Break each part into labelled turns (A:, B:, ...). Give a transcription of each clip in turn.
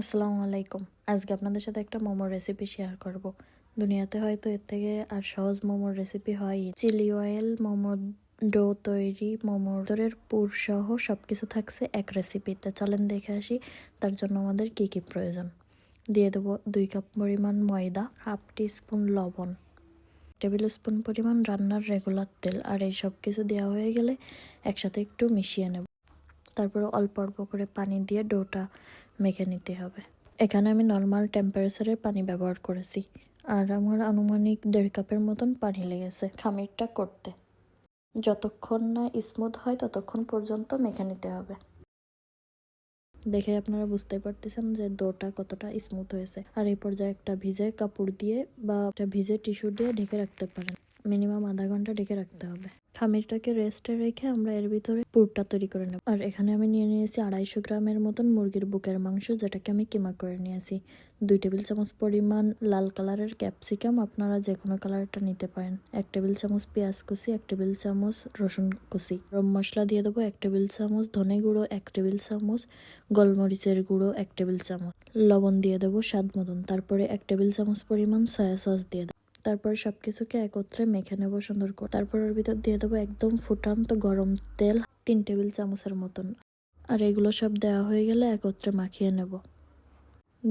A: আসসালামু আলাইকুম। আজকে আপনাদের সাথে একটা মোমোর রেসিপি শেয়ার করব। দুনিয়াতে হয়তো এর থেকে আর সহজ মোমোর রেসিপি হয় চিলি অয়েল মোমোর ডো তৈরি মোমোর ভিতরের পুর সহ সব কিছু থাকছে এক রেসিপিতে চলেন দেখে আসি তার জন্য আমাদের কি কি প্রয়োজন। দিয়ে দেবো দুই কাপ পরিমাণ ময়দা, হাফ টি স্পুন লবণ টেবিল স্পুন পরিমাণ রান্নার রেগুলার তেল আর এই সব কিছু দেওয়া হয়ে গেলে একসাথে একটু মিশিয়ে নেব। তারপরে অল্প অল্প করে পানি দিয়ে ডোটা মেখে নিতে হবে। এখানে আমি নর্মাল টেম্পারেচারের পানি ব্যবহার করেছি। আর আমার আনুমানিক দেড় কাপের মতন পানি লেগেছে খামিরটা করতে। যতক্ষণ না স্মুথ হয়, ততক্ষণ পর্যন্ত মেখে নিতে হবে। দেখে আপনারা বুঝতে পারতেছেন যে ডোটা কতটা স্মুথ হয়েছে। আর এই পর্যায়ে একটা ভিজে কাপড় দিয়ে বা একটা ভিজে টিস্যু দিয়ে ঢেকে রাখতে পারেন। মিনিমাম আধা ঘণ্টা ঢেকে রাখতে হবে। খামিরটাকে রেস্টে রেখে আমরা এর ভিতরে পুরটা তৈরি করে নেব। আর এখানে আমি নিয়ে নিয়েছি আড়াইশো গ্রামের মতন মুরগির বুকের মাংস, যেটাকে আমি কিমা করে নিয়েছি। দুই টেবিল চামচ পরিমাণ লাল কালারের ক্যাপসিকাম আপনারা যে কোনো কালারটা নিতে পারেন। এক টেবিল চামচ পেঁয়াজ কুচি, এক টেবিল চামচ রসুন কুচি। গরম মশলা দিয়ে দেবো এক টেবিল চামচ ধনে গুঁড়ো, এক টেবিল চামচ গোলমরিচের গুঁড়ো, এক টেবিল চামচ। লবণ দিয়ে দেবো স্বাদ মতন। তারপরে এক টেবিল চামচ পরিমাণ সয়া সস দিয়ে দেবো। তারপর সব কিছুকে একত্রে মেখে নেব সুন্দর করে। তারপর ওর ভিতর দিয়ে দেবো একদম ফুটান্ত গরম তেল, তিন টেবিল চামচের মতন। আর এগুলো সব দেওয়া হয়ে গেলে একত্রে মাখিয়ে নেব।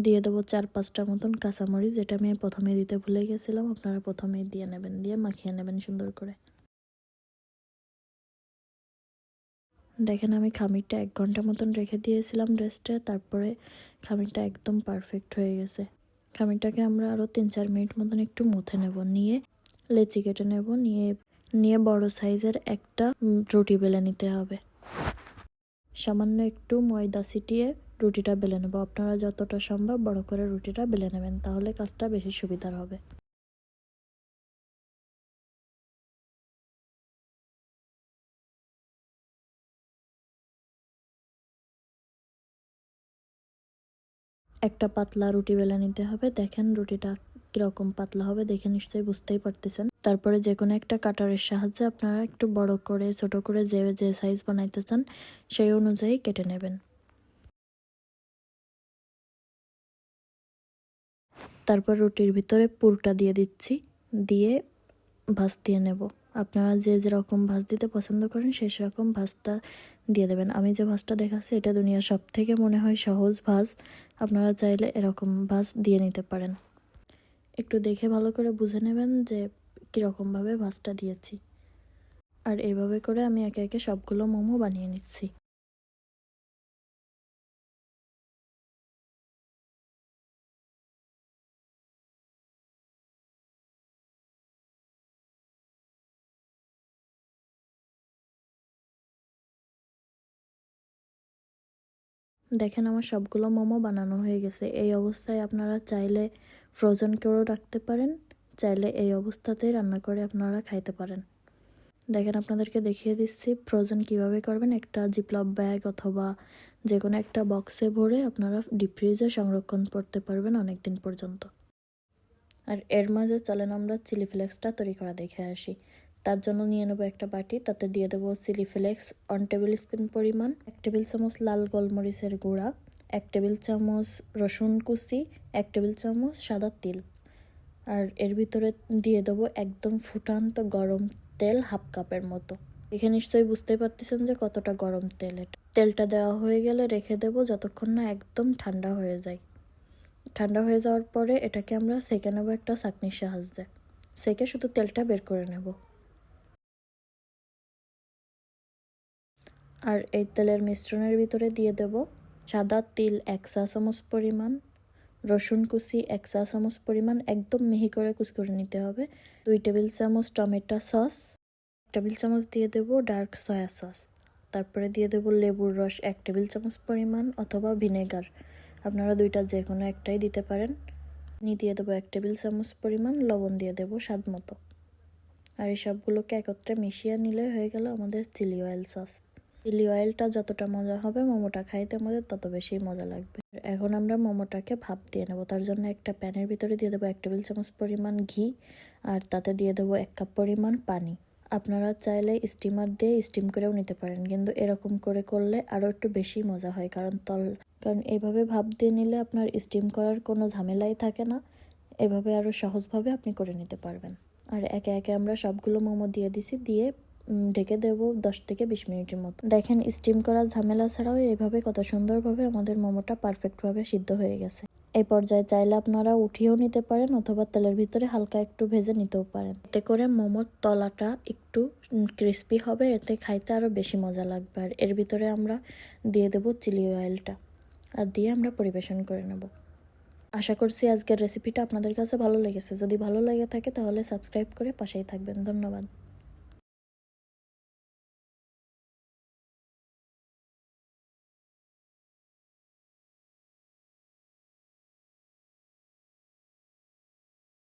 A: দিয়ে দেবো চার পাঁচটা মতন কাঁচামরিচ, যেটা আমি প্রথমে দিতে ভুলে গেছিলাম, আপনারা প্রথমেই দিয়ে নেবেন, দিয়ে মাখিয়ে নেবেন সুন্দর করে। দেখেন, আমি খামিরটা এক ঘণ্টা মতন রেখে দিয়েছিলাম রেস্টে তারপরে খামিরটা একদম পারফেক্ট হয়ে গেছে। খামিরটাকে আমরা আরও তিন চার মিনিট মতন একটু মুথে নেব, নিয়ে লেচি কেটে নেব, নিয়ে নিয়ে বড় সাইজের একটা রুটি বেলে নিতে হবে। সামান্য একটু ময়দা ছিটিয়ে রুটিটা বেলে নেব। আপনারা যতটা সম্ভব বড় করে রুটিটা বেলে নেবেন, তাহলে কাজটা বেশি সুবিধার হবে। একটা পাতলা রুটি বেলা নিতে হবে। দেখেন রুটিটা কীরকম পাতলা হবে, দেখে নিশ্চয়ই বুঝতেই পারতেছেন। তারপরে যে কোনো একটা কাটারের সাহায্যে আপনারা একটু বড় করে, ছোট করে যে যে সাইজ বানাইতে চান, সেই অনুযায়ী কেটে নেবেন। তারপর রুটির ভিতরে পুরটা দিয়ে দিচ্ছি, দিয়ে ভাজ দিয়ে নেব। আপনারা যে যেরকম ভাজ দিতে পছন্দ করেন সেই সেরকম ভাজটা দিয়ে দেবেন। আমি যে ভাজটা দেখাচ্ছি, এটা দুনিয়ার সব থেকে মনে হয় সহজ ভাজ। আপনারা চাইলে এরকম ভাজ দিয়ে নিতে পারেন। একটু দেখে ভালো করে বুঝে নেবেন যে কীরকমভাবে ভাজটা দিয়েছি। আর এভাবে করে আমি একে একে সবগুলো মোমো বানিয়ে নিচ্ছি। দেখেন আমার সবগুলো মোমো বানানো হয়ে গেছে। এই অবস্থায় আপনারা চাইলে ফ্রোজেন করেও রাখতে পারেন, চাইলে এই অবস্থাতেই রান্না করে আপনারা খাইতে পারেন। দেখেন আপনাদেরকে দেখিয়ে দিচ্ছি ফ্রোজেন কীভাবে করবেন। একটা জিপলপ ব্যাগ অথবা যে কোনো একটা বক্সে ভরে আপনারা ডিপ ফ্রিজে সংরক্ষণ করতে পারবেন অনেক দিন পর্যন্ত। আর এর মাঝে চলেন আমরা চিলি ফ্লেক্সটা তৈরি করা দেখে আসি। তার জন্য নিয়ে নেব একটা বাটি, তাতে দিয়ে দেবো chilli flakes one table spoon পরিমাণ, এক টেবিল চামচ লাল গোলমরিচের গুঁড়া, এক টেবিল চামচ রসুন কুচি, এক টেবিল চামচ সাদা তিল। আর এর ভিতরে দিয়ে দেবো একদম ফুটান্ত গরম তেল হাফ কাপের মতো। এখানে নিশ্চয়ই বুঝতে পারতেছেন যে কতটা গরম তেল এটা। তেলটা দেওয়া হয়ে গেলে রেখে দেবো যতক্ষণ না একদম ঠান্ডা হয়ে যায়। ঠান্ডা হয়ে যাওয়ার পরে এটাকে আমরা সেঁকে নেব একটা চাকনির সাহায্যে। সেঁকে শুধু তেলটা বের করে নেব। আর এই তেলের মিশ্রণের ভিতরে দিয়ে দেব সাদা তিল এক চা চামচ পরিমাণ, রসুন কুচি এক চা চামচ পরিমাণ, একদম মিহি করে কুচি করে নিতে হবে। দুই টেবিল চামচ টমেটো সস টেবিল চামচ দিয়ে দেব ডার্ক সয়া সস, তারপরে দিয়ে দেব লেবুর রস এক টেবিল চামচ পরিমাণ অথবা ভিনেগার। আপনারা দুইটা যে কোনো একটাই দিতে পারেন। নি দিয়ে দেবো এক টেবিল চামচ পরিমাণ, লবণ দিয়ে দেবো স্বাদ মতো। আর এই সবগুলোকে একত্রে মিশিয়ে নিলে হয়ে গেল আমাদের চিলি অয়েল সস। চিলি অয়েলটা যতটা মজা হবে মোমোটা খাইতে আমাদের তত বেশি মজা লাগবে। এখন আমরা মোমোটাকে ভাপ দিয়ে নেব। তার জন্য একটা প্যানের ভিতরে দিয়ে দেবো এক টেবিল চামচ পরিমাণ ঘি আর তাতে দিয়ে দেবো এক কাপ পরিমাণ পানি। আপনারা চাইলে স্টিমার দিয়ে স্টিম করেও নিতে পারেন, কিন্তু এরকম করে করলে আরও একটু বেশি মজা হয় কারণ তল, কারণ এভাবে ভাপ দিয়ে নিলে আপনার স্টিম করার কোনো ঝামেলাই থাকে না। এভাবে আরও সহজভাবে আপনি করে নিতে পারবেন। আর একে একে আমরা সবগুলো মোমো দিয়ে দিছি, দিয়ে ঢেকে দেব দশ থেকে বিশ মিনিটের মতো। দেখেন স্টিম করার ঝামেলা ছাড়াও এভাবে কত সুন্দরভাবে আমাদের মোমোটা পারফেক্টভাবে সিদ্ধ হয়ে গেছে। এই পর্যায়ে চাইলে আপনারা উঠিয়েও নিতে পারেন অথবা তেলের ভিতরে হালকা একটু ভেজে নিতেও পারেন। এতে করে মোমোর তলাটা একটু ক্রিস্পি হবে, এতে খাইতে আরও বেশি মজা লাগবে। আর এর ভিতরে আমরা দিয়ে দেবো চিলি অয়েলটা আর দিয়ে আমরা পরিবেশন করে নেব। আশা করছি আজকের রেসিপিটা আপনাদের কাছে ভালো লেগেছে। যদি ভালো লেগে থাকে তাহলে সাবস্ক্রাইব করে পাশেই থাকবেন। ধন্যবাদ।